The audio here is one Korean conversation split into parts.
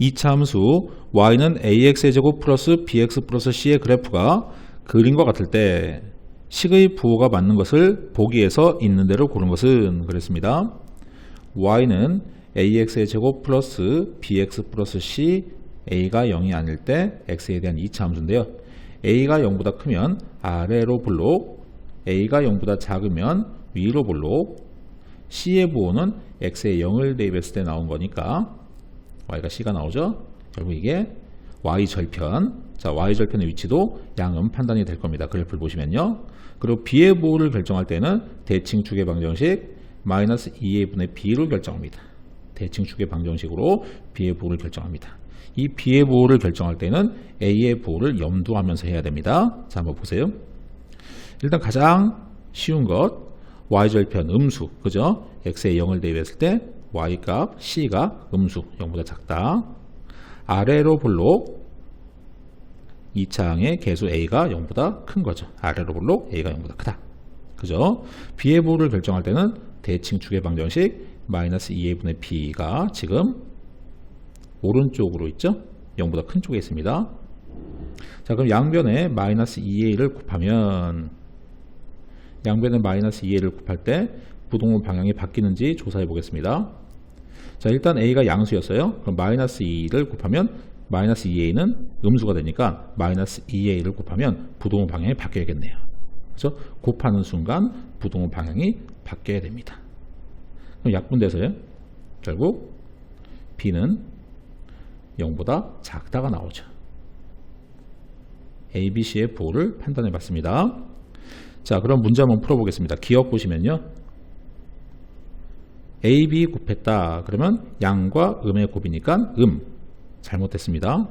2차 함수 y는 ax의 제곱 플러스 bx 플러스 c의 그래프가 그림과 같을 때 식의 부호가 맞는 것을 보기에서 있는 대로 고른 것은 그랬습니다. y는 ax의 제곱 플러스 bx 플러스 c a가 0이 아닐 때 x에 대한 2차 함수인데요. a가 0보다 크면 아래로 볼록 a가 0보다 작으면 위로 볼록 c의 부호는 x에 0을 대입했을 때 나온 거니까 y가 c가 나오죠. 결국 이게 y 절편 자 y 절편의 위치도 양음 판단이 될 겁니다. 그래프를 보시면요. 그리고 b의 부호를 결정할 때는 대칭 축의 방정식 마이너스 2a 분의 b를 결정합니다. 대칭 축의 방정식으로 b의 부호를 결정합니다. 이 b의 부호를 결정할 때는 a의 부호를 염두하면서 해야 됩니다. 자 한번 보세요. 일단 가장 쉬운 것 y절편 음수 그죠? x에 0을 대입했을 때 y값 c가 음수 0보다 작다. 아래로 볼록 2차항의 개수 a가 0보다 큰 거죠. 아래로 볼록 a가 0보다 크다. 그죠? b의 부호를 결정할 때는 대칭 축의 방정식 마이너스 2a분의 b가 지금 오른쪽으로 있죠? 0보다 큰 쪽에 있습니다. 자 그럼 양변에 마이너스 2a를 곱하면 양변에 마이너스 2a를 곱할 때 부동호 방향이 바뀌는지 조사해 보겠습니다. 자 일단 a가 양수였어요. 그럼 마이너스 2를 곱하면 마이너스 2a는 음수가 되니까 마이너스 2a를 곱하면 부동호 방향이 바뀌어야겠네요. 그래서 곱하는 순간 부동호 방향이 바뀌어야 됩니다. 그럼 약분돼서요. 결국 b는 0보다 작다가 나오죠. A, B, C의 부호를 판단해 봤습니다. 자, 그럼 문제 한번 풀어보겠습니다. 기억 보시면요. A, B 곱했다. 그러면 양과 음의 곱이니까 음. 잘못됐습니다.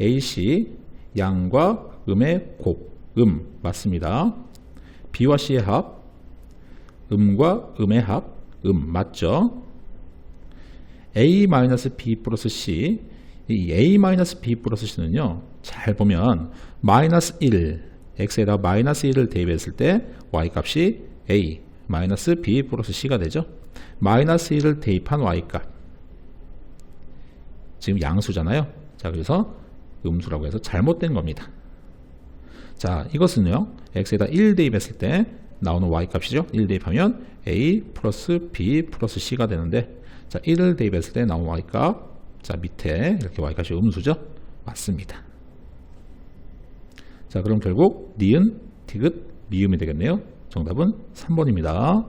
A, C 양과 음의 곱. 음. 맞습니다. B와 C의 합. 음과 음의 합. 음. 맞죠? A-B 플러스 C 이 A-B 플러스 C는요 잘 보면 마이너스 1 X에다 마이너스 1을 대입했을 때 Y 값이 A 마이너스 B 플러스 C가 되죠 마이너스 1을 대입한 Y 값 지금 양수잖아요 자 그래서 음수라고 해서 잘못된 겁니다 자 이것은요 X에다 1 대입했을 때 나오는 Y 값이죠 1 대입하면 A 플러스 B 플러스 C가 되는데 자, 1을 대입했을 때 나온 y값 자 밑에 이렇게 y값이 음수죠? 맞습니다. 자 그럼 결국 니은, 디귿, 미음이 되겠네요. 정답은 3번입니다.